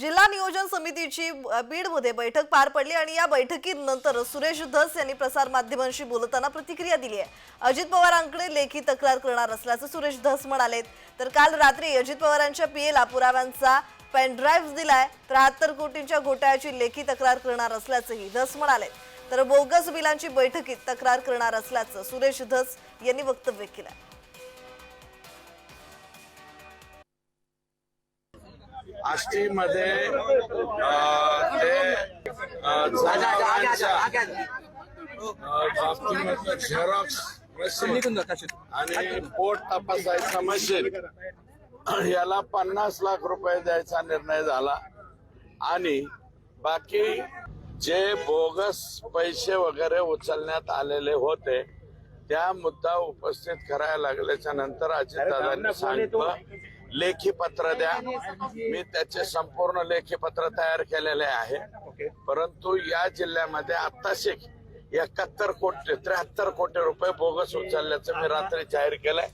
जिल्हा नियोजन समितीची बीडमध्ये बैठक पार पडली आणि या बैठकीनंतर सुरेश धस यांनी प्रसारमाध्यमांशी बोलताना प्रतिक्रिया दिली आहे. अजित पवारांकडे लेखी तक्रार करणार असल्याचं सुरेश धस म्हणालेत तर काल रात्री अजित पवारांच्या पीएला पुराव्यांचा पेनड्राईव्ह दिलाय. त्र्याहत्तर कोटींच्या घोटाळ्याची लेखी तक्रार करणार असल्याचंही धस म्हणाले. तर बोगस बिलांची बैठकीत तक्रार करणार असल्याचं सुरेश धस यांनी वक्तव्य केलं. आष्टीमध्ये ते बाबतीमधलं झेरॉक्स मशीन आणि पोट तपासायचा मशीन. याला पन्नास लाख रुपये द्यायचा निर्णय झाला. आणि बाकी जे बोगस पैसे वगैरे उचलण्यात आलेले होते त्या मुद्दा उपस्थित करायला लागल्याच्या नंतर अजितदादांनी सांगितलं लेखी पत्र द्या. मी त्याचे संपूर्ण लेखी पत्र तयार केलेले आहे. परंतु या जिल्ह्यामध्ये आत्ताशी एकाहत्तर कोटी त्र्याहत्तर कोटी रुपये बोगस उचलल्याचं मी रात्री जाहीर केलंय.